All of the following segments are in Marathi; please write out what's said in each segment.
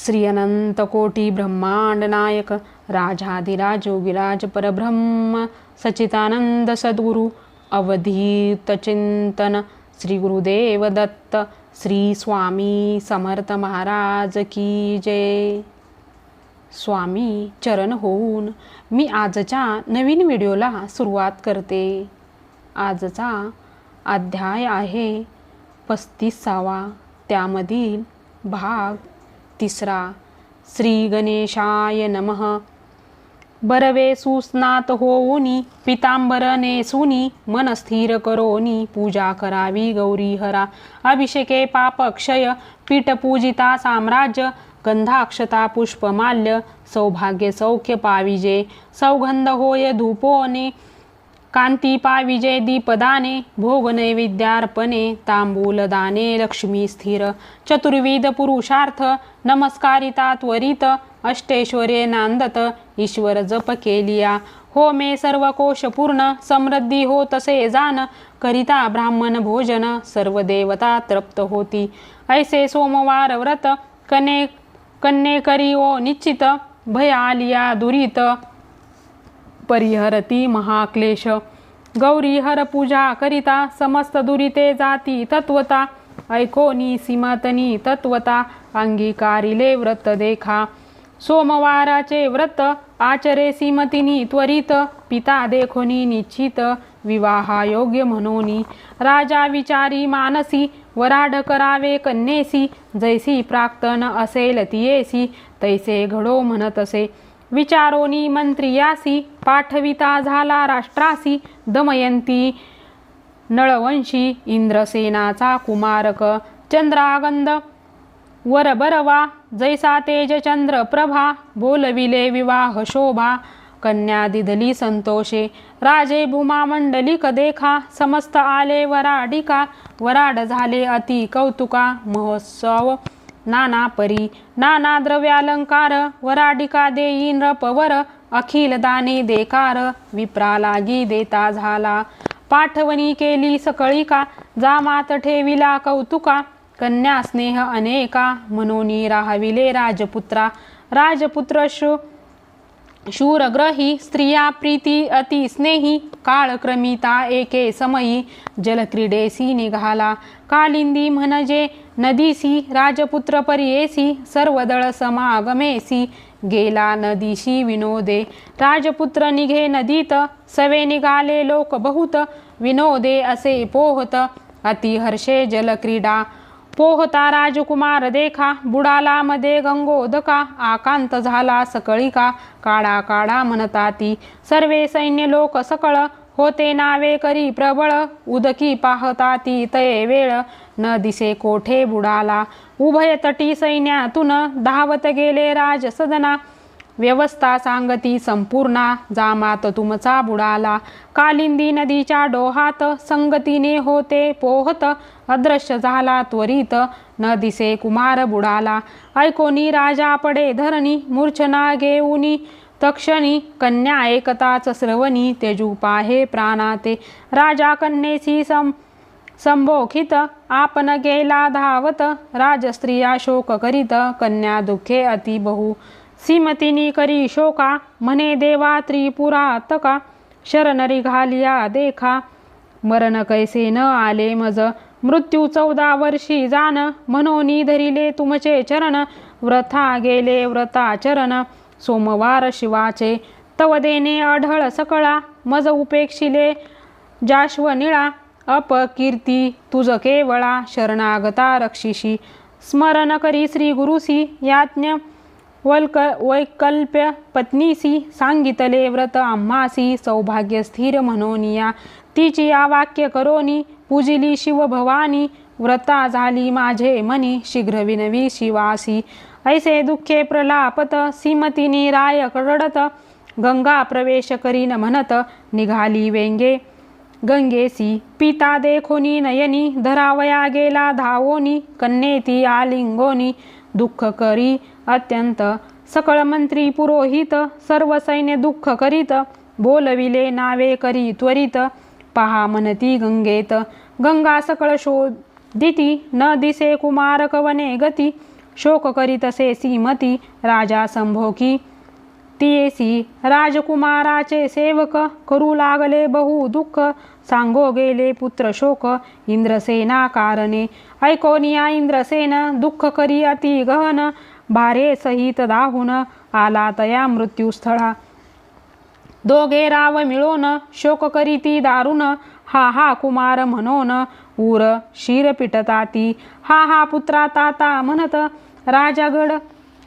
श्री अनंत कोटी ब्रह्मांड नायक राजाधिराज विराज परब्रह्म सचितानंद सद्गुरु अवधीत चिंतन श्री गुरुदेव दत्त श्री स्वामी समर्थ महाराज की जय। स्वामी चरण होऊन मी आजच्या नवीन व्हिडिओला सुरुवात करते. आजचा अध्याय आहे पस्तीसावा त्यामधील भाग तिसरा श्री गणेशाय नमः. बरवे सुस्नात होऊनी पितांबर नेसुनी मन स्थिर करोनी पूजा करावी गौरी हरा. अभिषेके पापक्षय पीठ पूजिता साम्राज्य गंधाक्षता पुष्पमाल्य सौभाग्य सौख्य पाविजे. सौगंध होय धूपोने कांती विजय दीपदाने भोग नैवेद्यार्पणे तांबूलदाने लक्ष्मी स्थिर चतुर्विध पुरुषार्थ नमस्कारिता त्वरित अष्टेश्वरे नांदत ईश्वर जप केलिया. हो मे सर्व कोश पूर्ण समृद्धी हो तसे जान करिता ब्राह्मण भोजन सर्व देवता तृप्त होती. ऐसे सोमवार व्रत कने कन्ने करी ओ निश्चित भयालिया दुरित परिहरती महाक्लेश. गौरी हर पूजा करिता समस्त दुरिते जाती तत्वता. ऐकोनी सीमातनी तत्वता अंगीकारिले व्रत देखा. सोमवाराचे व्रत आचरे सीमतिनी त्वरित. पिता देखोनी निश्चित विवाहायोग्य म्हणोनी. राजा विचारी मानसी वराड करावे कन्येसी. जैसी प्राक्तन असेल तियेसी तैसे घडो म्हणत असे विचारोनी मंत्रियासी पाठविता झाला राष्ट्रासी दमयंती नळवंशी इंद्रसेनाचा कुमारक चंद्रागंध वरबरवा जैसा तेज चंद्र प्रभा बोलविले विवाह शोभा कन्या दिधली संतोषे राजे भूमा मंडलिक देखा समस्त आले वराडिका वराड झाले अति कौतुका महोत्सव नाना परी नाना द्रव्यालंकार वराडिका देईन रपवर अखिल दाने देकार विप्रा लागी देता झाला. पाठवणी केली सकळी का जामात ठेविला कौतुका कन्या स्नेह अनेका मनोनी राहविले राजपुत्रा. राजपुत्र शु शूरग्रही स्त्रिया प्रीती अति स्नेही काळक्रमिता एके समयी जलक्रीडेसी निघाला. कालिंदी म्हणजे नदीसी राजपुत्र परियेसी सर्वदळ समागमेसी गेला नदीशी विनोदे. राजपुत्र निघे नदीत सवे निघाले लोक बहुत विनोदे असे पोहत अतिहर्षे जलक्रीडा पोहता राजकुमार देखा बुडाला मध्ये गंगोदका आकांत झाला सकळिका काडा काडा म्हणता ती. सर्वे सैन्य लोक सकळ होते नावे करी प्रबळ उदकी पाहता ती तये वेळ. न दिसे कोठे बुडाला उभय तटी सैन्यातून धावत गेले राज सदना व्यवस्था सांगती संपूर्णा जामात तुमचा बुडाला. कालिंदी नदीच्या डोहात संगतीने होते पोहत. अदृश्य झाला त्वरित. न दिसे कुमार बुडाला. ऐकोनी राजा पडे धरणी मूर्छना घेऊनी. तक्षणी कन्या एकताच श्रवणी तेजुपा हे प्राणाते. राजा कन्येसी सं संबोखित आपण गेला धावत. राजस्त्रिया शोक करीत. कन्या दुःखे अति बहु सीमतिनी करी शोका म्हणे देवा त्रिपुरातका शरणरी घालिया देखा. मरण कैसे न आले मज मृत्यू चौदा वर्षी जाण मनोनी धरिले तुमचे चरण व्रथा गेले व्रता चरण. सोमवार शिवाचे तव देणे अढळ सकळा मज उपेक्षिले जाश्व निळा. अपकीर्ती तुझ केवळा शरणागता रक्षिशी. स्मरण करी श्री गुरुसी याज्ञ. वल्क वैकल्प्य पत्नीसी सांगितले व्रत आम्हासी सौभाग्य स्थिर म्हणोनिया. तिची या वाक्य करोनी पूजिली शिवभवानी व्रता झाली माझे मनी शीघ्र विनवी शिवासी. ऐसे दुःखे प्रलापत सीमतिनी राय रडत गंगा प्रवेश करीन म्हणत निघाली वेंगे. गंगेसी पिता देखोनी नयनी धरावया गेला धावोनी कन्येती आलिंगोनी दुःख करी अत्यंत सकळ मंत्री पुरोहित सर्व सैन्य दुःख करीत बोलविले नावे करी त्वरित. पहा मनती गंगेत गंगा सकळ शोधिती न दिसे कुमार कवने गती. शोक करीतसे सीमती राजा संभोगी तियेसी राजकुमाराचे सेवक करू लागले बहु दुःख. सांगो गेले पुत्र शोक इंद्रसेना कारणे. ऐकोनिया इंद्रसेन दुःख करी अति गहन. भारे सहित दाहून आला तया मृत्यूस्थळा दोघे राव मिळून शोक करीती दारुण हा हा कुमार म्हणून उर शिर पिटताती. हा हा पुत्रा ताता म्हणत राजागड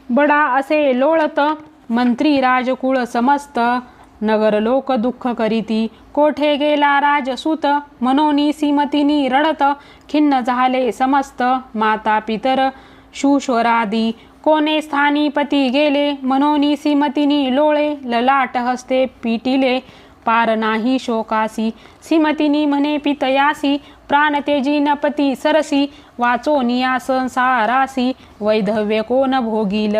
बडा असे लोळत मंत्री राजकुळ समस्त नगर लोक दुःख करीती. कोठे गेला राजसूत मनोनी सीमतीनी रडत खिन्न झाले समस्त माता पितर शूश्वरादी. कोणे स्थानीपती गेले? मनोनी सीमतीनी लोळे ललाट हस्ते पिटिले. पार नाही शोकासी. सीमतीनी म्हणे पितयासी. प्राण तेजी नपती सरसी. वाचो वाचोनिया संसारासी. वैधव्य कोण भोगील?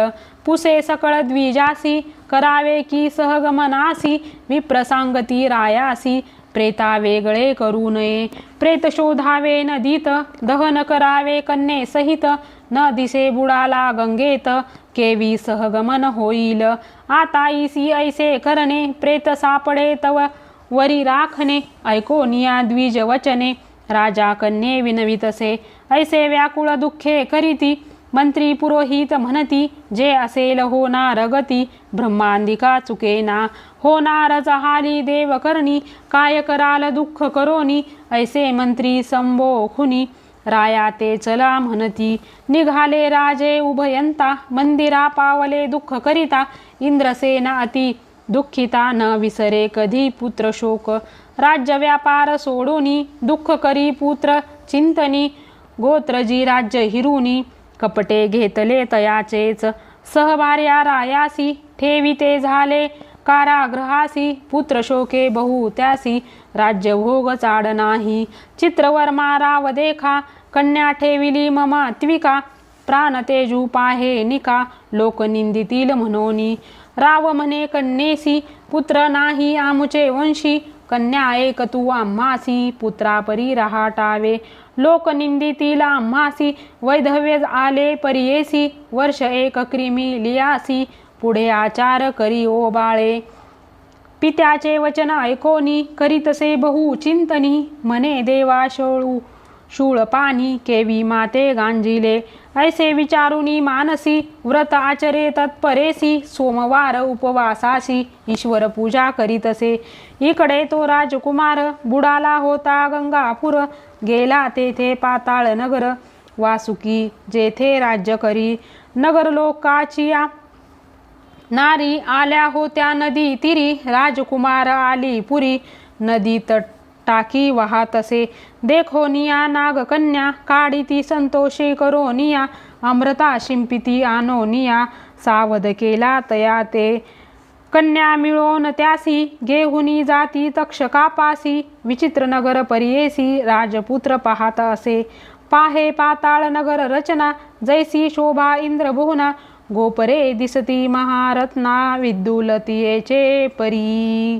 पुसे सकळ द्विजासी. करावे की सहगमनासी. विप्रसांगती रायासी. प्रेता वेगळे करू नये. प्रेत शोधावे नदीत दहन करावे कन्ये सहित न दिसे बुडाला गंगेत केवी सहगमन होईल. आता इसी ऐसे करणे प्रेत सापडे तव वरी राखणे ऐकोनिया द्विज वचने राजा कन्ये विनवितसे ऐसे व्याकुळ दुःखे करीती मंत्री पुरोहित म्हणती जे असेल होणार गती ब्रह्मांदिका चुकेना. होणार जहाली देव करणी काय कराल दुःख करोनी ऐसे मंत्री संबोखुनी राया ते चला म्हणती निघाले राजे उभयंता मंदिरा पावले दुःख करिता. इंद्रसेना अति दुःखिता न विसरे कधी पुत्र शोक. राज्य व्यापार सोडूनी दुःख करी पुत्र चिंतनी. गोत्रजी राज्य हिरुनी. कपटे घेतले तयाचेच. सहभार्या रायासी ठेविते झाले. कारागृहासी पुत्र शोके बहु त्यासी. राज्यभोग चाड नाही. चित्रवर्मा राव देखा. कन्या ठेविली ममात्विका प्राण तेजू पाहे निका. लोक निंदितील म्हणोनी. राव म्हणे कन्येसी. पुत्र नाही आमुचे वंशी. कन्या एक तू आम्हासी पुत्रापरी रहाटावे. लोकनिंदी तिला आम्हासी वैधव्य आले परियेसी वर्ष एक क्रिमी लियासी पुढे आचार करी ओ बाळे. पित्याचे वचन ऐकोनी करीतसे बहु चिंतनी म्हणे देवा शोळू शूळ पाणी केवी माते गांजिले. ऐसे विचारुनी मानसी व्रत आचरे तत्परेसी सोमवार उपवासासी ईश्वर पूजा करीतसे. इकडे तो राजकुमार बुडाला होता गंगापूर गेला तेथे पाताळ नगर. वासुकी जेथे राज्य करी नगर लोकाचिया. नारी आल्या होत्या नदी तिरी राजकुमार आली पुरी. नदी तट टाकी वाहतसे देखो निया नागकन्या काढिती संतोषी करो निया. अमृता शिंपिती आनो निया. सावध केला तया ते. कन्या मिळोन त्यासी गेहुनी जाती तक्षकापासी विचित्र नगर परियेसी राजपुत्र पाहत असे. पाहे पाताळ नगर रचना जैसी शोभा इंद्रभुवना गोपरे दिसती महारत्ना विद्युलतीयेचे परी.